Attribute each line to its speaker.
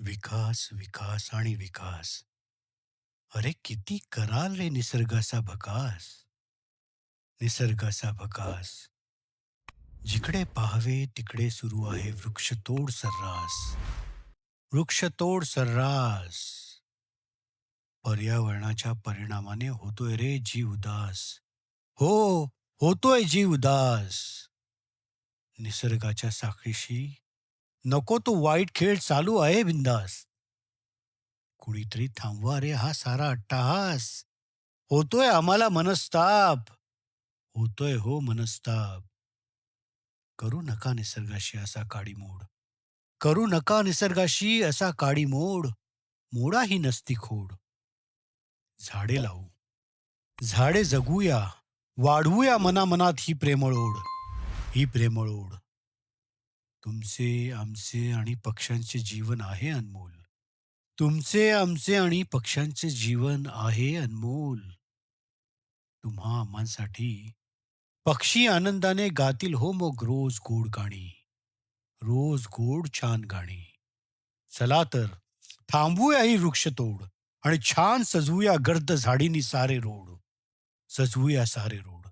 Speaker 1: विकास विकास आणि विकास. अरे किती कराल रे निसर्गाचा भकास? निसर्गाचा भकास. जिकडे पाहावे तिकडे सुरू आहे वृक्षतोड सर्रास. वृक्षतोड सर्रास. पर्यावरणाच्या परिणामाने होतोय रे जीव उदास. हो होतोय जीव उदास. निसर्गाच्या साखळीशी नको तो वाईट खेळ चालू आहे बिंदास. कुणीतरी थांबवा रे हा सारा अट्टाहास. होतोय आम्हाला मनस्ताप. होतोय हो मनस्ताप. करू नका निसर्गाशी असा काडी मोड. करू नका निसर्गाशी असा काडी मोड. मोडा ही नसती खोड. झाडे लावू. झाडे जगूया. वाढवूया मनामनात ही प्रेमळ ओढ. ही प्रेमळ ओढ. तुमचे आमचे आणि पक्ष्यांचे जीवन आहे अनमोल. तुमचे आमचे आणि पक्ष्यांचे जीवन आहे अनमोल. तुम्हा आम्हांसाठी पक्षी आनंदाने गातील हो मग रोज गोड गाणी. रोज गोड छान गाणी. चला तर थांबूया ही वृक्षतोड आणि छान सजवूया गर्द झाडीनी सारे रोड. सजवूया सारे रोड.